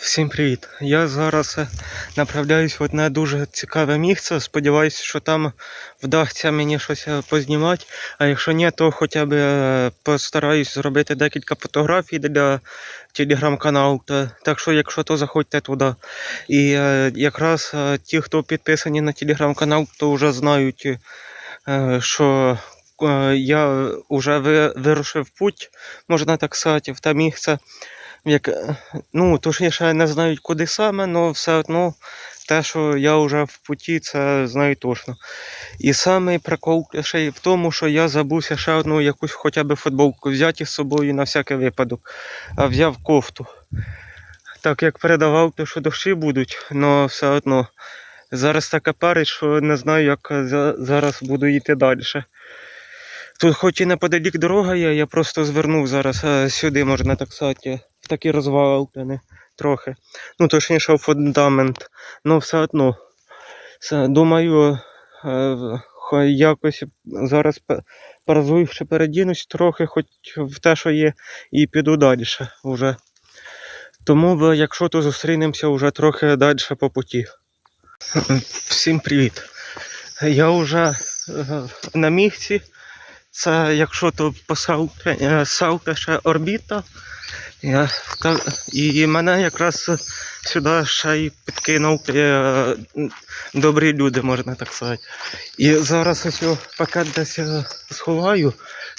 Всім привіт! Я зараз е, направляюсь в одне дуже цікаве місце. Сподіваюся, що там вдасться мені щось е, познімати. А якщо ні, то хоча б е, постараюсь зробити декілька фотографій для телеграм-каналу. Так що, якщо то заходьте туди. І якраз ті, хто підписані на телеграм-канал, то вже знають, що я вже вирушив путь, можна так сказати, в те місце. Як, е, ну, точніше, не знаю, куди саме, але все одно те, що я вже в путі, це знаю точно. І самий прикол ще й в тому, що я забувся ще одну якусь хоча б футболку взяти з собою на всякий випадок. А взяв кофту. Так як передавав, то що дощі будуть, але все одно. Зараз таке парить, що не знаю, як зараз буду йти далі. Тут хоч і неподалік дорога є, я просто звернув зараз е, сюди, можна так сказати, в такі розвалини трохи. Ну, точніше, фундамент. Ну, все одно. Думаю, е, якось зараз пе- перезующе передінусь трохи, хоч в те, що є, і піду далі вже. Тому, якщо то зустрінемося вже трохи далі по путі. Всім привіт. Я вже е, на місці. Це якщо то по Сауте, е, ще орбіта. Я, і мене якраз сюди ще й підкинув е, добрі люди, можна так сказати. І зараз ось пакет десь е, сховаю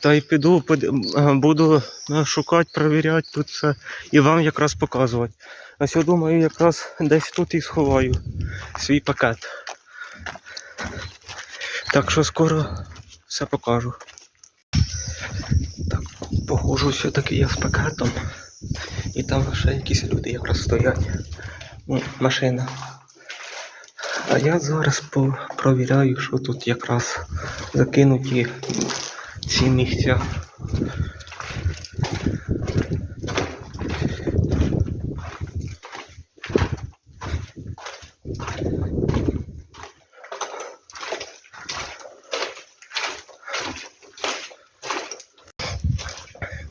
та й піду, е, буду шукати, перевіряти тут все і вам якраз показувати. Ось я думаю, якраз десь тут і сховаю свій пакет. Так що скоро все покажу. Так, похожу все-таки я з пакетом. І там ще якісь люди якраз стоять. Ну, машина. А я зараз провіряю, що тут якраз закинуті ці місця.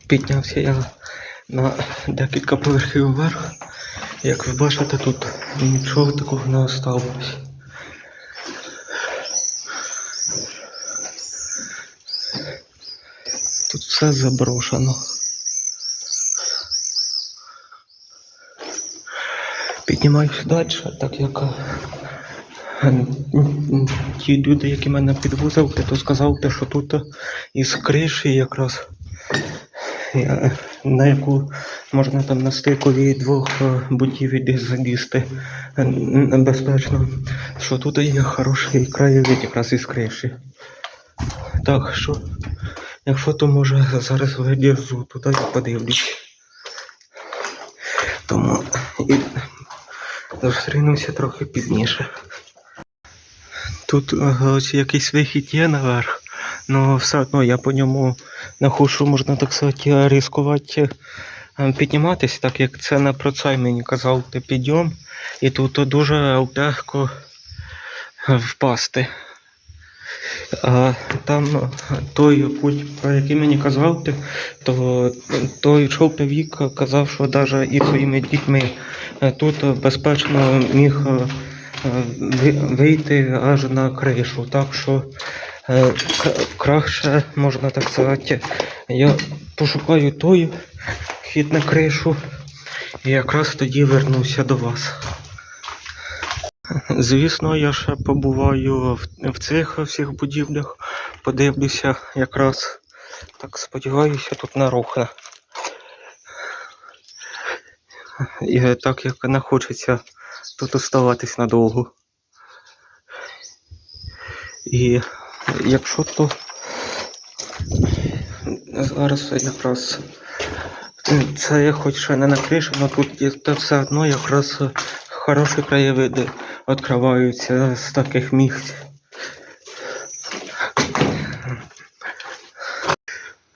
Піднявся я на декілька поверхів вверх. Як ви бачите, тут нічого такого не осталось. Тут все заброшено. Піднімаюся далі, так як е, ті люди, які мене підвозили, то сказав, що тут із криші якраз на яку можна там на стикові двох е, будівель десь залізти безпечно, що тут є хороший краєвид якраз із криші. Так що, якщо то може зараз вилізу туди подивлюсь. Тому і зустрінемося трохи пізніше. Тут е, ось якийсь вихід є наверх, але все одно я по ньому не хочу, можна так сказати, ризикувати е, підніматися, так як це не про це мені казав ти підйом, і тут дуже легко впасти. А там той путь, про який мені казав, то той чоловік казав, що навіть і своїми дітьми е, тут безпечно міг е, ви- вийти аж на кришу. Так що краще, можна так сказати, я пошукаю той хід на кришу і якраз тоді вернуся до вас. Звісно, я ще побуваю в, цих всіх будівлях, подивлюся якраз. Так сподіваюся, тут не рухне. І е, так як не хочеться тут оставатись надовго. І якщо то зараз якраз це я хоч ще не на криші, але тут є та все одно якраз хороші краєвиди відкриваються з таких місць.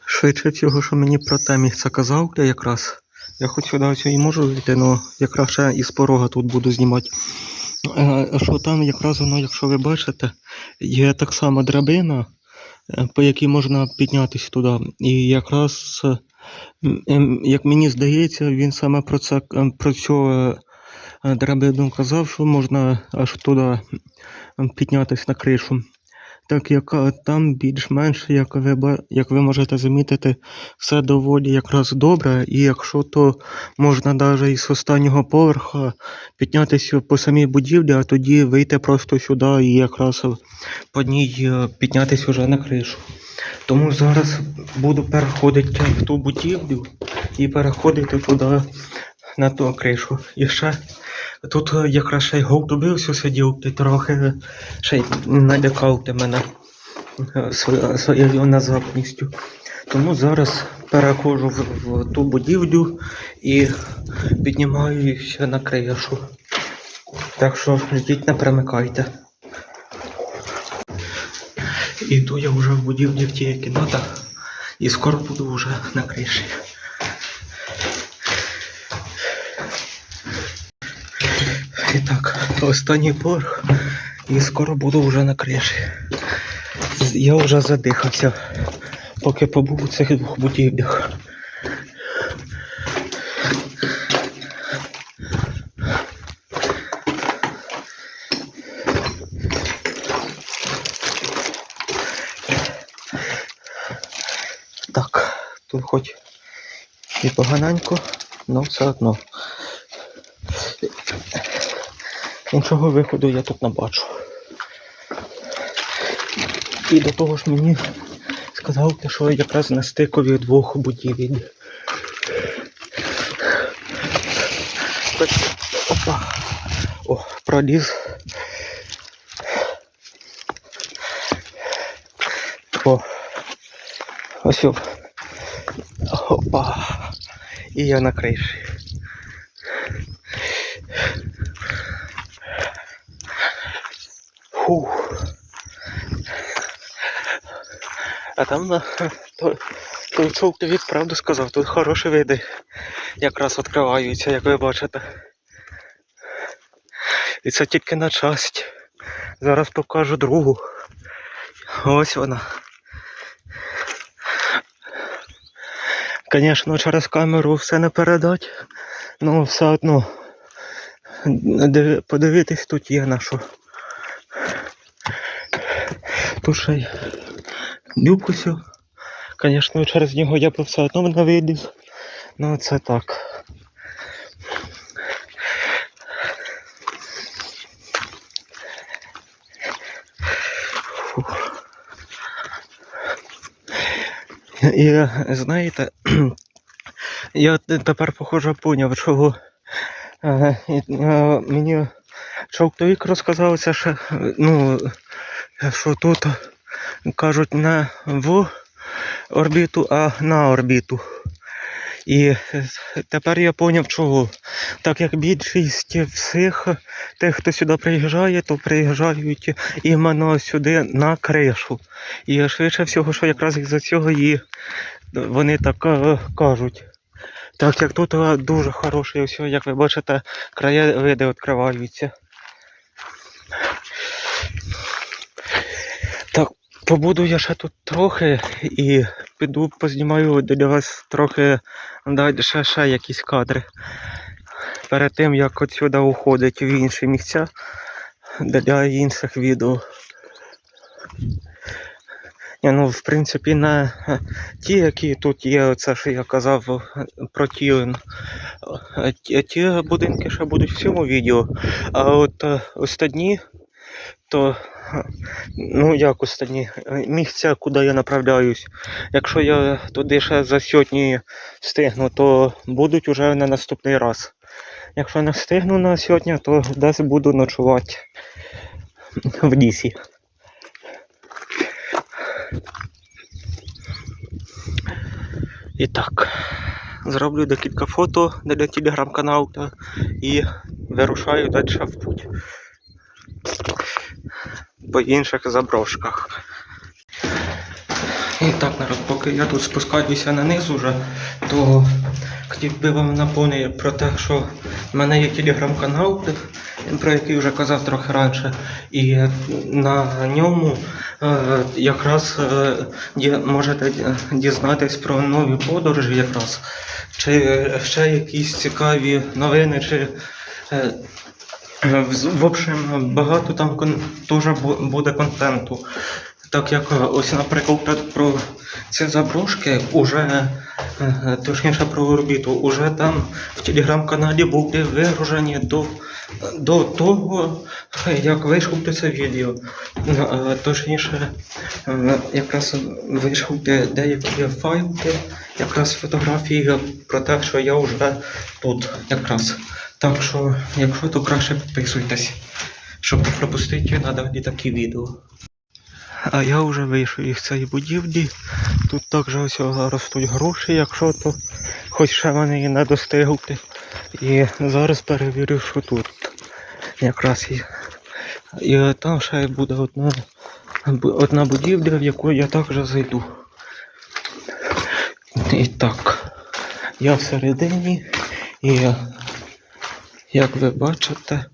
Швидше всього, що мені про те місце казав, я якраз. Я хоч сюди і можу йти, але якраз ще із порога тут буду знімати. Е, Що там якраз воно, якщо ви бачите, є так само драбина, е, по якій можна піднятися туди. І якраз ем, Як мені здається, він саме про це про цю е, е, драбину казав, що можна аж туди піднятися на кришу. Так як е, там більш-менш, як ви, як ви можете замітити, все доволі якраз добре, і якщо то можна навіть із останнього поверха піднятися по самій будівлі, а тоді вийти просто сюди і якраз по ній е, піднятися вже на кришу. Тому зараз буду переходити в ту будівлю і переходити туди на ту кришу. І ще тут е, якраз ще й голтубився сидів, ти трохи ще й налякав ти мене е, своєю назапністю. Тому зараз переходжу в, в ту будівлю і піднімаюся на кришу. Так що ждіть, не примикайте. Іду я вже в будівлі в тієї кімната і скоро буду вже на криші. І так, останній поверх і скоро буду вже на криші. Я вже задихався, поки побув у цих двох будівлях. Так, тут хоч і поганенько, але все одно. Іншого виходу я тут не бачу. І до того ж мені сказав, що якраз на стикові двох будівель. Опа. О, проліз. О. Ось. Опа. І я на криші. Фух. А там на то, той човтовік правду сказав, тут хороші види якраз відкриваються, як ви бачите. І це тільки на часть. Зараз покажу другу. Ось вона. Звісно, через камеру все не передать, але все одно подивитись тут є на що. Тут ще й. Звісно, через нього я б все одно не виліз. Ну це так. Фух. І знаєте, я тепер похоже поняв, чого е, е, мені Чоктовік розказав це ще, ну, що тут кажуть не в орбіту, а на орбіту. І е, тепер я поняв чого. Так як більшість всіх тих, хто сюди приїжджає, то приїжджають іменно сюди на кришу. І швидше всього, що якраз із-за цього і вони так е, кажуть. Так як тут е, дуже хороше, ось, як ви бачите, краєвиди відкриваються. Так, побуду я ще тут трохи і піду познімаю для вас трохи далі ще, ще якісь кадри. Перед тим як отсюди уходить в інші місця для інших відео. Ні, ну, в принципі, е, ті, які тут є, це що я казав про ті, е, ті, будинки ще будуть в цьому відео. А от е, останні, то ну як останні, е, місця, куди я направляюсь. Якщо я туди ще за сьогодні встигну, то будуть уже на наступний раз. Якщо не встигну на сьогодні, то десь буду ночувати в лісі. І так, зроблю декілька фото для телеграм-каналу і вирушаю далі в путь. По інших заброшках. І так, народ, поки я тут спускаюся на низ уже, то хотів би вам напомнити про те, що в мене є телеграм-канал, про який вже казав трохи раніше, і на ньому е, якраз е, можете дізнатись про нові подорожі якраз, чи ще якісь цікаві новини, чи е, в в общем, багато там теж буде контенту. Так як е, ось, наприклад, про ці заброшки, уже, е, точніше про орбіту, уже там в телеграм-каналі були вигружені до, до того, як вийшло це відео. Е, Точніше, е, якраз вийшов деякі файли, якраз фотографії про те, що я вже тут якраз. Так що, якщо то краще підписуйтесь, щоб не пропустити надалі такі відео. А я вже вийшов із цієї будівлі. Тут також ось ростуть гроші, якщо то хоч ще вони і не достигли. І зараз перевірю, що тут. Якраз і, і там ще буде одна, одна будівля, в яку я також зайду. І так, я всередині і як ви бачите,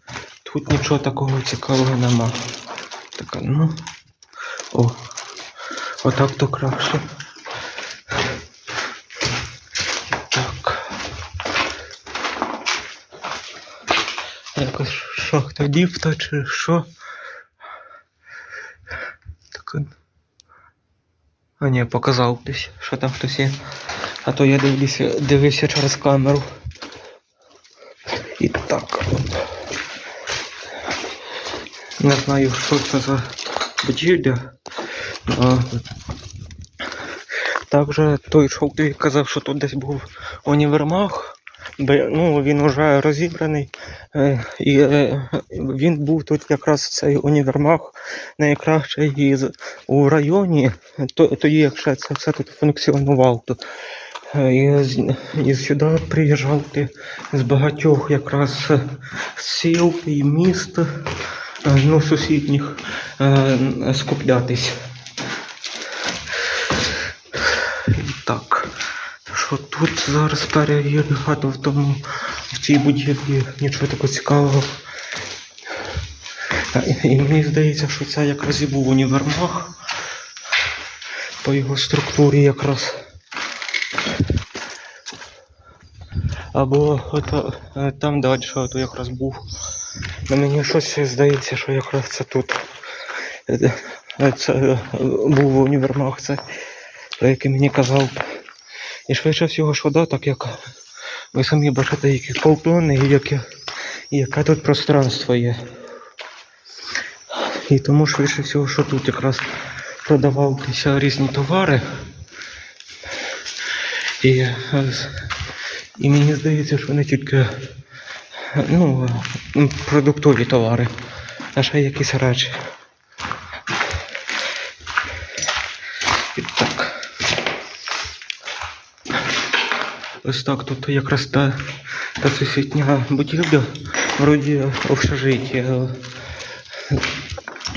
тут нічого такого цікавого нема. Так, ну. О, отак то краще. Так. Якось шахта ліфта чи що. Так. он. А ні, показав десь, що там хтось є. А то я дивлюся, дивився через камеру. І так. Не знаю, що це за будівля. Також той шовтовий казав, що тут десь був універмаг. Ну, він вже розібраний. Е, І е, він був тут якраз цей універмаг найкращий у районі, то- тоді як ще це все тут функціонувало. Е, І, і сюди приїжджав з багатьох якраз сіл і міст, ну, сусідніх, е, скуплятись. І так, що тут зараз перевірю, а в тому в цій будівлі нічого такого цікавого. І, і мені здається, що це якраз і був універмаг по його структурі якраз. Або е, там далі, ото якраз був. На мені щось здається, що якраз це тут. Е, Це е, був універмаг, це про який мені казав. І швидше всього, що да, так як ви самі бачите, які полтони і яке, яке тут пространство є. І тому швидше всього, що тут якраз продавалися різні товари. І, е, і мені здається, що не тільки ну, продуктові товари, а ще якісь речі. І так. Ось так тут якраз та, та сусідня будівля, вроді общежиття е,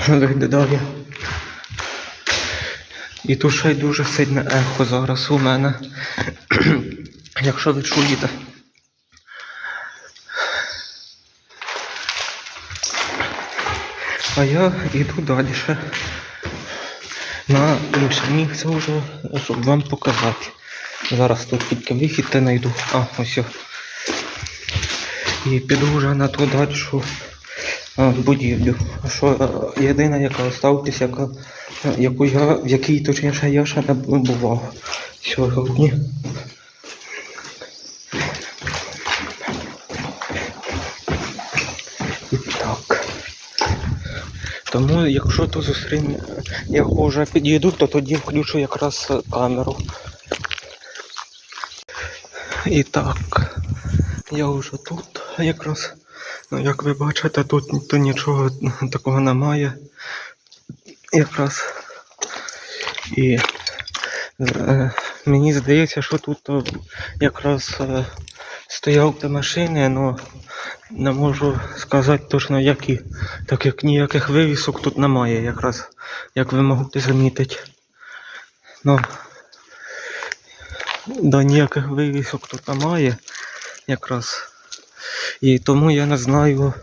виглядає. І тут ще й дуже сильне ехо зараз у мене. Якщо ви чуєте. А я йду далі на інше місце вже, щоб вам показати. Зараз тут тільки вихід та знайду. А, ось. І піду вже на ту дальшу будівлю. Що е, єдина, яка осталась, яка, яку я, в якій точніше я ще не бував сьогодні. Тому якщо то зустріне, я вже підійду, то тоді включу якраз камеру. І так, я вже тут якраз, ну як ви бачите, тут то нічого такого немає. Якраз. І е, мені здається, що тут якраз е, стояв та машини, але не можу сказати точно які, так як ніяких вивісок тут немає, якраз, як ви можете замітити. Ну, до ніяких вивісок тут немає якраз. І тому я не знаю,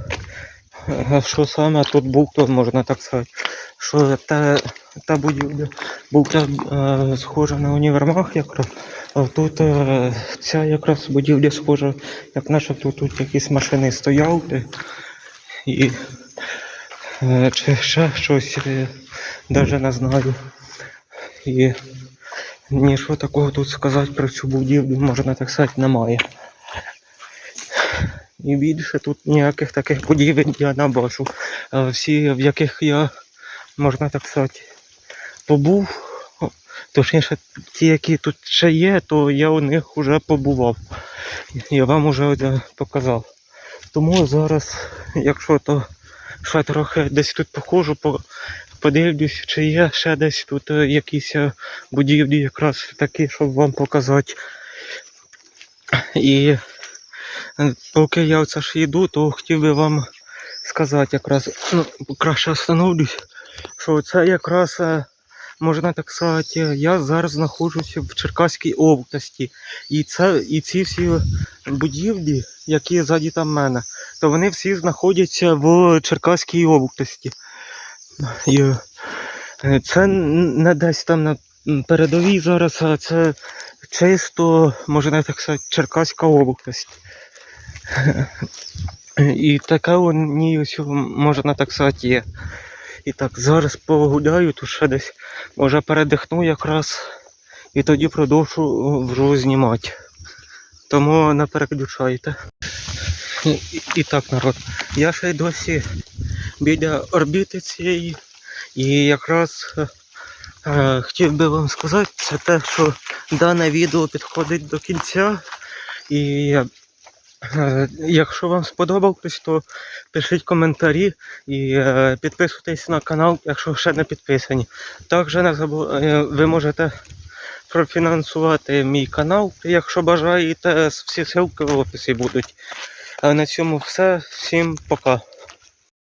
е, що саме тут був, то можна так сказати. Що та, та будівля був та, е, схожа на універмаг якраз. А тут е, ця якраз будівля схожа, як начебто тут якісь машини стояли. І е, чи ще щось, е, навіть не знаю. І нічого такого тут сказати про цю будівлю, можна так сказати, немає. І більше тут ніяких таких будівель я не бачу. Е, Всі, в яких я, можна так сказати, побув, точніше, ті, які тут ще є, то я у них вже побував. Я вам вже е, показав. Тому зараз, якщо то ще трохи десь тут походжу, по, подивлюсь, чи є ще десь тут е, якісь е, будівлі якраз такі, щоб вам показати. І поки я оце ж йду, то хотів би вам сказати якраз, ну, краще остановлюсь, що це якраз, можна так сказати, я зараз знаходжуся в Черкаській області. І, це, і ці всі будівлі, які ззаді там мене, то вони всі знаходяться в Черкаській області. І е, це не десь там на передовій зараз, а це чисто, можна так сказати, Черкаська область. І таке у ній можна так сказати, є. І так, зараз погуляю, тут ще десь, може передихну якраз, і тоді продовжу вже знімати. Тому не переключайте. І, і, і так, народ, я ще й досі біля орбіти цієї. І якраз е, е, хотів би вам сказати, це те, що дане відео підходить до кінця. І е, якщо вам сподобалось, то пишіть коментарі і е, підписуйтесь на канал, якщо ще не підписані. Також не забу... е, ви можете профінансувати мій канал, якщо бажаєте. Всі ссылки в описі будуть. А на цьому все. Всім пока.